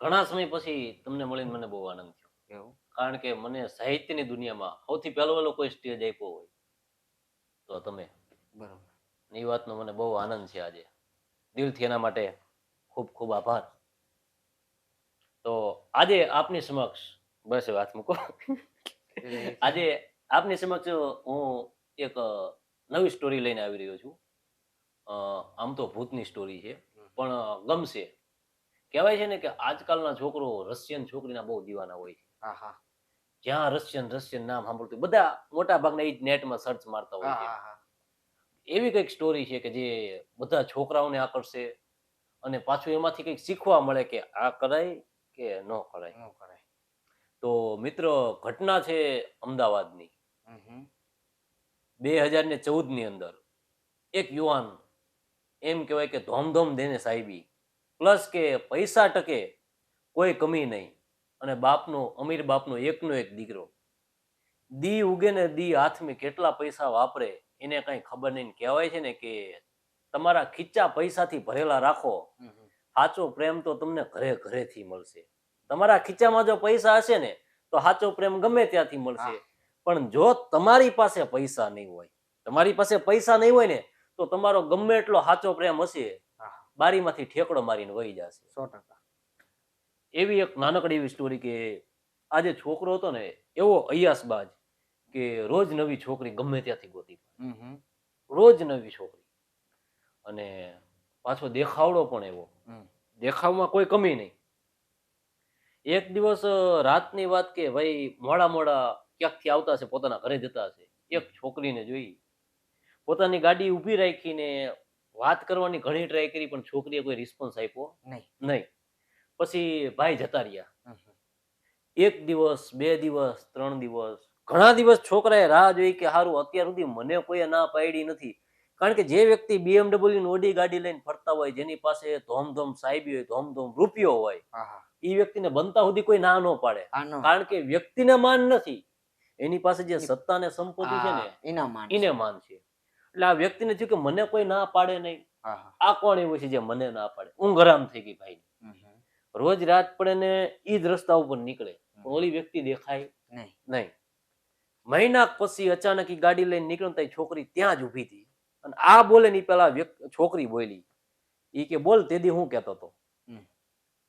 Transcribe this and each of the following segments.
ઘણા સમય પછી તમને મળીને મને બહુ આનંદ થયો. એવું? કારણ કે મને સાહિત્યની દુનિયામાં સૌથી પહેલો વહેલો કોઈ સ્ટેજ આપ્યો હોય તો તમે. બરાબર. એ વાતનો મને બહુ આનંદ છે આજે. દિલથી એના માટે ખૂબ ખૂબ આભાર. તો આજે આપની સમક્ષ બસ વાત મૂકો. આજે આપની સમક્ષ હું એક નવી સ્ટોરી લઈને આવી રહ્યો છું. આમ તો ભૂતની સ્ટોરી છે પણ ગમશે. કહેવાય છે ને કે આજકાલના છોકરો રશિયન છોકરીના બહુ દીવાના હોય છે. હા હા જ્યાં રશિયન રશિયન નામ સાંભળતું બધા મોટા ભાગના એ જ નેટમાં સર્ચ મારતા હોય છે. એવી કંઈક સ્ટોરી છે કે જે બધા છોકરાઓને આકર્ષે અને પાછું એમાંથી કંઈક શીખવા મળે કે આ કરાય કે ન કરાય. ન કરાય. તો મિત્રો ઘટના છે અમદાવાદની. બે હજાર ને ચૌદની અંદર એક યુવાન એમ કહેવાય કે ધોમધોમ દેને સાહેબી પ્લસ કે પૈસા ટકે કોઈ કમી નહીં. અને બાપનો અમીર બાપનો એકનો એક દીકરો. દી ઉગે ને દી હાથમાં કેટલા પૈસા વાપરે એને કાંઈ ખબર નહીં. કહેવાય છે ને કે તમારા ખીચા પૈસાથી ભરેલા રાખો. સાચો પ્રેમ તો તમને ઘરે ઘરેથી મળશે. તમારા ખીચામાં જો પૈસા હશે ને તો સાચો પ્રેમ ગમે ત્યાંથી મળશે. પણ જો તમારી પાસે પૈસા નહીં હોય તમારી પાસે પૈસા નહીં હોય ને તો તમારો ગમે એટલો સાચો પ્રેમ હશે બારીમાંથી ઠેકડો મારીને વહી જશે. સો ટકા. એવી એક નાનકડી એવી સ્ટોરી કે આજે છોકરો હતો ને એવો અયાસબાજ કે રોજ નવી છોકરી ગમે ત્યાંથી ગોતી. રોજ નવી છોકરી. અને પાછો દેખાવડો પણ એવો. દેખાવમાં કોઈ કમી નહીં. એક દિવસ રાતની વાત કે ભાઈ મોડા મોડા ક્યાંકથી આવતા હશે પોતાના ઘરે જતા હશે. એક છોકરીને જોઈ. પોતાની ગાડી ઊભી રાખીને વાત કરવાની ઘણી ટ્રાય કરી પણ છોકરીએ કોઈ રિસ્પોન્સ આપ્યો નહીં. નહીં. પછી ભાઈ જતા રહ્યા. એક દિવસ બે દિવસ ત્રણ દિવસ ઘણા દિવસ છોકરાએ રાહ જોઈ કે સારું અત્યાર સુધી મને કોઈ ના પાડી નથી. કારણ કે જે વ્યક્તિ BMW ઓડી ગાડી લઈને ફરતા હોય જેની પાસે ધોમધોમ સાહેબી હોય ધોમધોમ રૂપિયો હોય એ વ્યક્તિને બનતા સુધી કોઈ ના ન પાડે. કારણ કે વ્યક્તિને માન નથી. એની પાસે જે સત્તા ને સંપત્તિ છે ને એના માન એને માન છે. એટલે આ વ્યક્તિને થયું કે મને કોઈ ના પાડે નહીં. આ કોણ એવું છે જે મને ના પાડે? ઊંઘ હરામ થઈ ગઈ ભાઈ. રોજ રાત પડે ને ઈ જ રસ્તા ઉપર નીકળે. પણ ઓલી વ્યક્તિ દેખાય? નહીં. નહીં. મહિના પછી અચાનક ઈ ગાડી લઈને નીકળ્યો તો છોકરી ત્યાં જ ઊભી હતી. અને આ બોલે ની પેલા છોકરી બોલી. ઈ કે બોલ તેદી હું કેતો હતો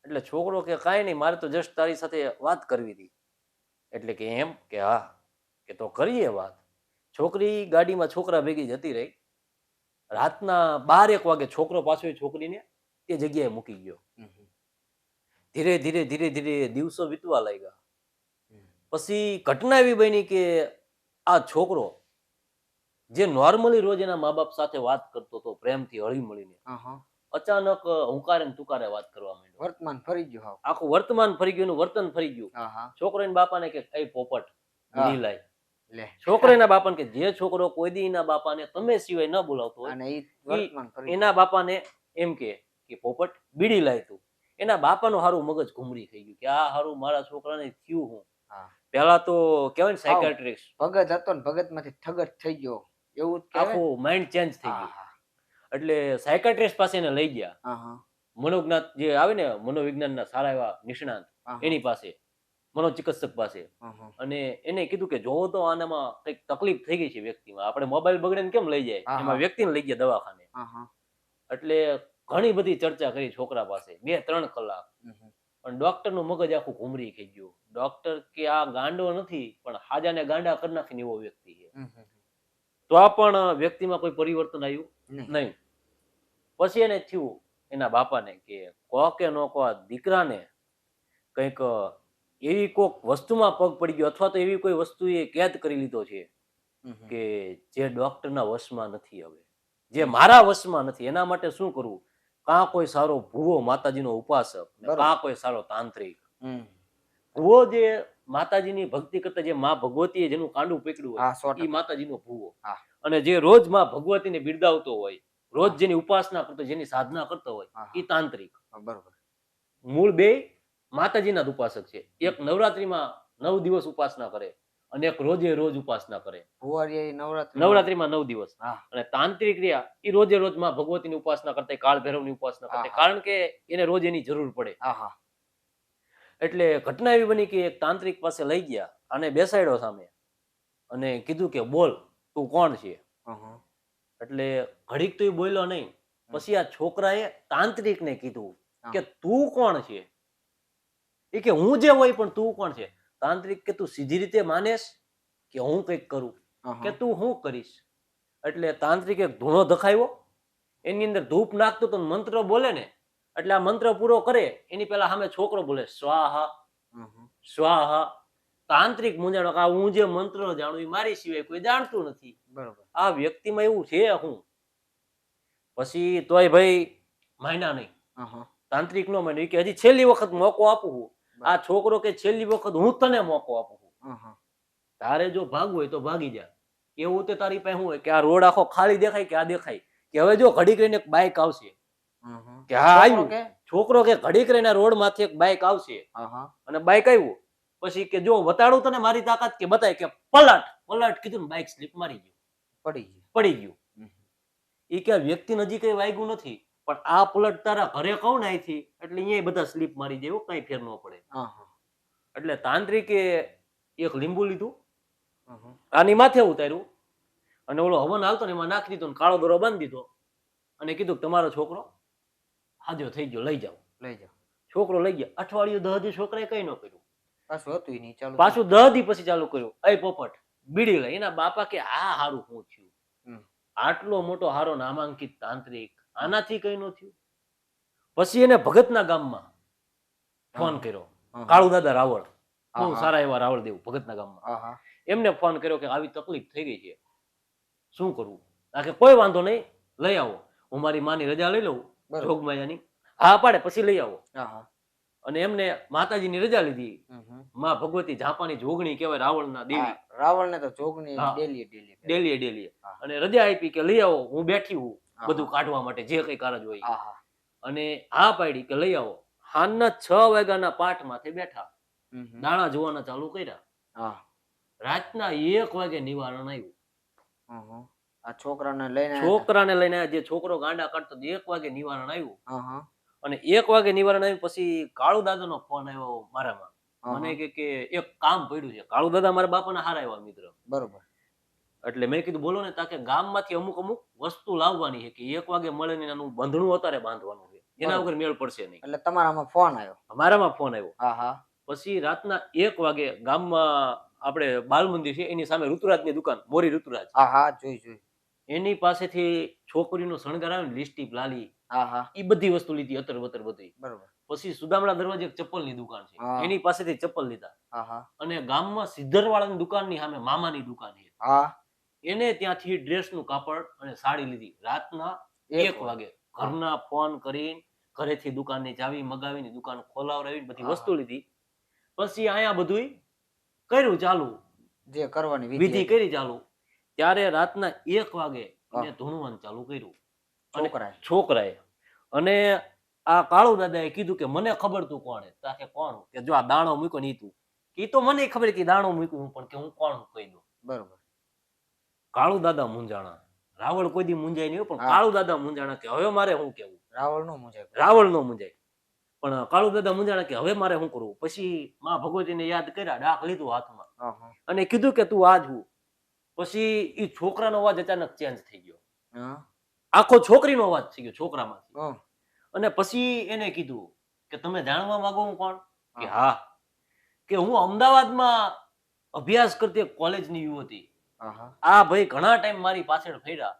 એટલે છોકરો કે કાંઈ નહીં મારે તો જસ્ટ તારી સાથે વાત કરવી હતી. એટલે કે એમ? કે હા. કે તો કરીએ વાત. છોકરી ગાડીમાં છોકરા ભેગી જતી રહી. રાતના બાર એક વાગે છોકરો પાછો છોકરીને એ જગ્યાએ મૂકી ગયો. ધીરે ધીરે ધીરે ધીરે દિવસો વીતવા લાગ્યા. પછી ઘટના એવી બની કે આ છોકરો જે નોર્મલી રોજ એના મા બાપ સાથે વાત કરતો હતો પ્રેમથી હળી મળીને અચાનક હુંકારે તુકારે વાત કરવા માંડ્યો. વર્તમાન ફરી ગયું આખું વર્તમાન ફરી ગયું વર્તન ફરી ગયું. છોકરો બાપાને કે કઈ પોપટ. લાય લે. છોકરો એના બાપાને કે જે છોકરો કોઈ દી એના બાપાને તમે સિવાય ન બોલાવતો હોય એના બાપાને એમ કે કે પોપટ બીડી લાય તું. એના બાપાનું હારું મગજ ઘુમરી થઈ ગયું કે આ હારું મારા છોકરાને થયું હું. પેલા તો કેવાય ને સાયકાટ્રિસ્ટ ભગત હતો ને ભગતમાંથી ઠગત થઈ ગયો. એવું? આખું માઇન્ડ ચેન્જ થઈ ગયું. એટલે સાયકાટ્રિસ્ટ પાસે એને લઈ ગયા. મનોજ્ઞાત જે આવે ને મનોવિજ્ઞાનના સારા એવા નિષ્ણાંત એની પાસે. મનોચિકિત્સક પાસે. અને એને કીધું કે જોવો તો આનામાં કંઈક તકલીફ થઈ ગઈ છે વ્યક્તિમાં. આપણે મોબાઈલ બગડે ને કેમ લઈ જાય? એમાં વ્યક્તિને લઈ ગયા દવાખાને. એટલે ઘણી બધી ચર્ચા કરી છોકરા પાસે. બે ત્રણ કલાક. પણ ડોક્ટરનું મગજ આખું ઘૂમરી ખાઈ ગયું. ડોક્ટર કે આ ગાંડો નથી પણ હાજાને ગાંડા કરી નાખીને એવો વ્યક્તિ છે. તો આ પણ વ્યક્તિમાં કોઈ પરિવર્તન આવ્યું? નહીં. પછી એને થયું એના બાપાને કે કો કે નો કો દીકરાને કંઈક એવી કોઈક વસ્તુમાં પગ પડી ગયો અથવા તો એવી કોઈ વસ્તુ એ કેદ કરી લીધો છે. કે જે ડોક્ટરના વશમાં નથી હવે. જે મારા વશમાં નથી એના માટે શું કરવું? કાં કોઈ સારો ભૂવો માતાજીનો ઉપાસક કાં કોઈ સારો તાંત્રિક. ભૂવો જે માતાજીની ભક્તિ કરતા જે માં ભગવતીએ જેનું કાંડું પકડ્યું હોય એ માતાજીનો ભૂવો. અને જે રોજમાં ભગવતીને બિરદાવતો હોય રોજ જેની ઉપાસના કરતો જેની સાધના કરતો હોય એ તાંત્રિક. બરોબર. મૂળ બે માતાજીના જ ઉપાસક છે. એક નવરાત્રીમાં નવ દિવસ ઉપાસના કરે અને એક રોજે રોજ ઉપાસના કરે. નવરાત્રીમાં નવ દિવસ. અને તાંત્રિક ક્રિયા એ રોજે રોજમાં ભગવતીની ઉપાસના કરતા કાળ ભૈરવની ઉપાસના કરતા. કારણ કે એને રોજ એની જરૂર પડે. એટલે ઘટના એવી બની કે એક તાંત્રિક પાસે લઈ ગયા અને બેસાડ્યો સામે અને કીધું કે બોલ તું કોણ છે? એટલે ઘડીક તો એ બોલ્યો નહીં. પછી આ છોકરાએ તાંત્રિકને કીધું કે તું કોણ છે? એ કે હું જે હોય પણ તું કોણ છે? તાંત્રિક કે તું સીધી રીતે માનેશ કે હું કંઈક કરું? કે તું શું કરીશ? એટલે તાંત્રિક એક ધૂણો દખાયો એની અંદર ધૂપ નાખતો તો મંત્ર બોલે ને એટલે આ મંત્ર પૂરો કરે એની પેલા સામે છોકરો બોલે સ્વાહા. સ્વાહા. તાંત્રિક મૂંઝાણો કે હું જે મંત્ર જાણું એ મારી સિવાય કોઈ જાણતું નથી. બરોબર. આ વ્યક્તિમાં એવું છે હું. પછી તોય ભાઈ માયના નહીં. તાંત્રિક નો માન્યું. કે હજી છેલ્લી વખત મોકો આપું હું. આ છોકરો કે છેલ્લી વખત હું તને મોકો આપું છું. તારે જો ભાગવું હોય તો ભાગી જા. એવું તે તારી પાસે શું હોય? કે આ રોડ આખો ખાલી દેખાય કે આ દેખાય? કે હવે જો ઘડીક રહીને એક બાઇક આવશે. કે હા આવ્યું છોકરો કે? ઘડીક રહીને રોડમાંથી એક બાઇક આવશે. અને બાઇક આવ્યું. પછી કે જો બતાડું તને મારી તાકાત કે બતાય કે પલટ પલટ કીધું ને બાઇક સ્લીપ મારી ગયું. પડી ગયું. પડી ગયું. એ કે વ્યક્તિ નજીક કઈ વાગ્યું નથી. પણ આ પલટ તારા ઘરે કહું ને અહીંથી એટલે અહીંયા બધા સ્લીપ મારી જાય કઈ ફેર ન પડે. એટલે તાંત્રિકે એક લીંબુ લીધું. આની માથે ઉતાર્યું. અને ઓલો હવન હાલતો ને એમાં નાખી દીધો ને કાળો દોરો બાંધી દીધો. અને કીધું તમારો છોકરો હાજો થઈ ગયો લઈ જાઓ. લઈ જાઓ. છોકરો લઈ ગયા. અઠવાડિયું દહ દી છોકરાએ કઈ ન કર્યું. પાછું હતું નહીં ચાલુ પાછું દહ દી પછી ચાલુ કર્યું. એ પોપટ બીડી લઈ. એના બાપા કે આ હારું હું થયું આટલો મોટો હારો નામાંકિત તાંત્રિક આનાથી કઈ ન થયું. પછી એને ભગતના ગામમાં ફોન કર્યો. કાળુ દાદા રાવળ. બહુ સારા એવા રાવળ દેવ ભગતના ગામમાં. એમને ફોન કર્યો કે આવી તકલીફ થઈ ગઈ છે. શું કરવું કે કોઈ વાંધો નહીં લઈ આવો. હું મારી માની રજા લઈ લઉં. જોગમાયાની. હા પાડે પછી લઈ આવો. અને એમને માતાજીની રજા લીધી. મા ભગવતી જાપાની જોગણી કહેવાય રાવણના દેવી. રાવણને તો જોગણી. Daily daily ડેલીએ. ડેલીએ અને રજા આપી કે લઈ આવો હું બેઠી હું. બધું કાઢવા માટે જે કઈ કારજ હોય અને હા પાડી કે લઈ આવો. હાનના છ વાગ્યાના પાઠ માથે બેઠા દાણા જોવાના ચાલુ કર્યા. રાતના એક વાગે નિવારણ આવ્યું. આ છોકરાને લઈને છોકરાને લઈને જે છોકરો ગાંડા કાઢતો એક વાગે નિવારણ આવ્યું. અને એક વાગે નિવારણ આવ્યું પછી કાળુ દાદાનો ફોન આવ્યો મારામાં. મને કે કે એક કામ પડ્યું છે. કાળુ દાદા મારા બાપાના હારા આવ્યા મિત્ર. બરોબર. એટલે મેં કીધું બોલો ને તાકે ગામમાંથી અમુક અમુક વસ્તુ લાવવાની છે કે એક વાગે મળે ને એનું બંધણું અત્યારે બાંધવાનું છે. એના વગર મેળ પડશે નહીં. એટલે તમારામાં ફોન આવ્યો? અમારામાં ફોન આવ્યો. પછી રાતના એક વાગે ગામમાં આપણે બાલ મંદિર છે એની સામે ઋતુરાજની દુકાન મોરી ઋતુરાજ. આહા જોઈ જોઈ. એની પાસેથી છોકરીનો શણગાર આવે ને લિસ્ટીપ લાલી આહા. એ બધી વસ્તુ લીધી અતર વતર બધી. બરોબર. પછી સુદામડા દરવાજે એક ચપ્પલની દુકાન છે. એની પાસેથી ચપ્પલ લીધા. અને ગામમાં સિદ્ધરવાળાની દુકાનની સામે મામાની દુકાન છે. હા. એને ત્યાંથી ડ્રેસનું કાપડ અને સાડી લીધી. રાતના એક વાગે. ઘરના ફોન કરીને ઘરેથી દુકાનની ચાવી મગાવીને દુકાન ખોલાવડાવીને બધી વસ્તુ લીધી. પછી અહીંયા બધું કર્યું ચાલુ. જે કરવાની વિધિ કરી ચાલુ. ત્યારે રાતના એક વાગે. એને ધૂણવાનું ચાલુ કર્યું. અને છોકરાએ. છોકરાએ. અને આ કાળુ દાદાએ કીધું કે મને ખબર તું કોણ તાકે કોણ? કે જો આ દાણો મૂક્યો ને તું. એ તો મને ખબર કે દાણો મૂક્યું હું પણ કે હું કોણ કહી દઉં. બરોબર. કાળુ દાદા મુંજાણા રાવણ કોઈ દી મુંજાય નહીં પણ કાળુ દાદા મુંજાણા કે હવે મારે શું કેવું રાવણ નો મુંજાય રાવણ નો મુંજાય પણ કાળુ દાદા મુંજાણા કે હવે મારે શું કરવું? પછી માં ભગવતીને યાદ કર્યા ડાક લીધું હાથમાં. અને કીધું કે તું આ હું. પછી એ છોકરાનો અવાજ અચાનક ચેન્જ થઈ ગયો. આખો છોકરીનો અવાજ થઈ ગયો છોકરામાંથી. અને પછી એને કીધું કે તમે જાણવા માંગો હું કોણ? કે હા. કે હું અમદાવાદમાં અભ્યાસ કરતી એક કોલેજની યુવતી. આ ભાઈ ઘણા ટાઈમ મારી પાછળ ફેર્યા.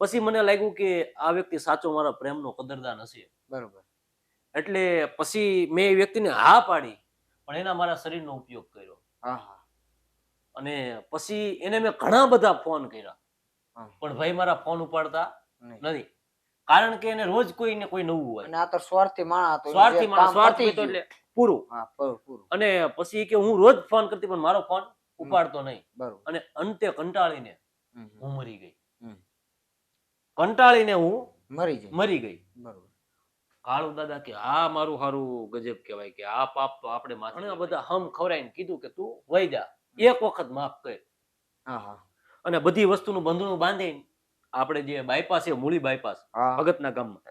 પછી મને લાગ્યું કે આ વ્યક્તિ સાચો મારા પ્રેમનો કદરદાન હશે. બરોબર. એટલે પછી મેં એ વ્યક્તિને હા પાડી પણ એના મારા શરીરનો ઉપયોગ કર્યો. અને પછી એને મેં ઘણા બધા ફોન કર્યા. પણ ભાઈ મારા ફોન ઉપાડતા નહીં. નથી. કારણ કે એને રોજ કોઈ ને કોઈ નવું હોય. અને આ તો સ્વાર્થી માણસ હતો. સ્વાર્થી માણસ સ્વાર્થી. એટલે પૂરું. હા પૂરું પૂરું. અને પછી કે હું રોજ ફોન કરતી પણ મારો ફોન ઉપાડતો નહીં. અને અંતે કંટાળીને. હું મરી ગઈ. કંટાળીને હું મરી ગઈ. મરી ગઈ. બરોબર. કાળુ દાદા કે આ મારું હારું ગજબ કહેવાય કે આ પાપ તો આપણે માથે ઘણા બધા હમ ખવરાઈને કીધું કે તું વહી જા. એક વખત માફ કર. આહા. અને બધી વસ્તુનું બંધણું બાંધીને આપણે જે બાયપાસ છે મૂળી બાયપાસ ભગતના ગામમાં.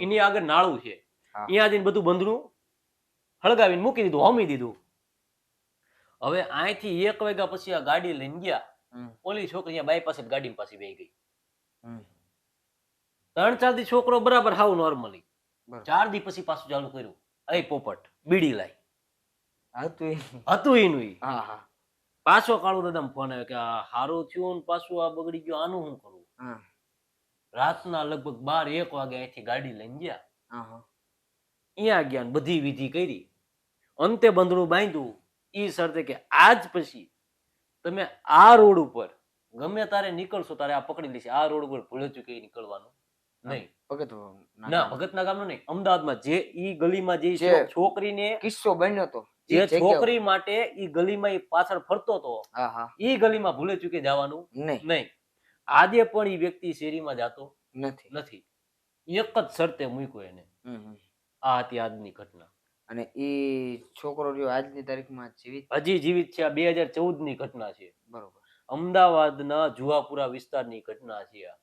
એની આગળ નાળું છે. ત્યાં અહીંયા જઈને બધું બંધનું હળગાવીને મૂકી દીધું હોમી દીધું. હવે અહીંથી એક વાગ્યા પછી આ ગાડી લઈને ગયા ઓલી છોકરી બાયપાસ ગાડી પાસે બે ગઈ. ત્રણ ચાર દી છોકરો બરાબર હાવ નોર્મલી ચાર દી પછી પાછું ચાલુ કર્યું. અય પોપટ બીડી લાઈ. હતું હતું એનું. હા હા. પાછો કાળુ દાદા ફોન આવ્યો કે હારું થયું ને પાછું આ બગડી ગયું આનું શું કરવું રાતના લગભગ બાર એક વાગે અહીંથી ગાડી લઈને ગયા. હા હા. અહીંયા ગયા ને બધી વિધિ કરી. અંતે બંધણું બાંધ્યું. ઈ શરતે કે આજ પછી તમે આ રોડ ઉપર ગમે તારે નીકળશો તારે આ પકડી લેશે. આ રોડ ઉપર ભૂલે ચૂકે નીકળવાનું? નહીં. ભગત ના ભગતના ગામનો નહીં. અમદાવાદમાં જે ઈ ગલીમાં જે જે છોકરીને કિસ્સો બન્યો જે છોકરી માટે ઈ ગલીમાં ઈ પાછળ ફરતો હતો ઈ ગલીમાં ભૂલે ચૂકે જવાનું? નહીં. નહીં. આજે પણ ઈ વ્યક્તિ શેરીમાં જાતો નથી. નથી. એક જ શરતે મૂક્યો એને. આ હતી આજની ઘટના. અને એ છોકરો રહ્યો આજની તારીખમાં જીવિત. હજી જીવિત છે આ બે હજાર ચૌદની ઘટના છે. બરોબર. અમદાવાદના જુહાપુરા વિસ્તારની ઘટના છે આ.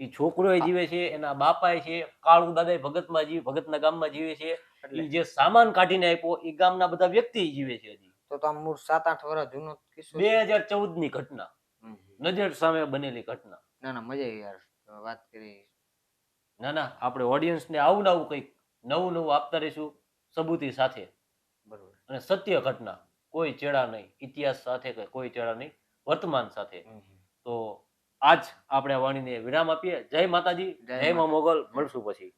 એ છોકરો જીવે છે એના બાપાએ છે કાળુ દાદા ભગતમાં જીવે ભગતના ગામમાં જીવે છે. એટલે જે સામાન કાઢીને આપ્યો એ ગામના બધા વ્યક્તિ જીવે છે હજી. તો તો મૂળ સાત આઠ વર્ષ જૂનો કિસ્સો બે. હજાર ચૌદની ઘટના. નજર સામે બનેલી ઘટના. ના ના મજા આવી યાર. વાત કરી. ના ના આપણે ઓડિયન્સને આવું ને આવું કંઈક નવું નવું આપતા રહીશું. સબૂતી સાથે. બરોબર. અને સત્ય ઘટના કોઈ ચેડા નહીં ઇતિહાસ સાથે કે કોઈ ચેડા નહીં વર્તમાન સાથે. તો આજ આપણે વાણીને વિરામ આપીએ. જય માતાજી જય મા મોગલ. મળશું પછી.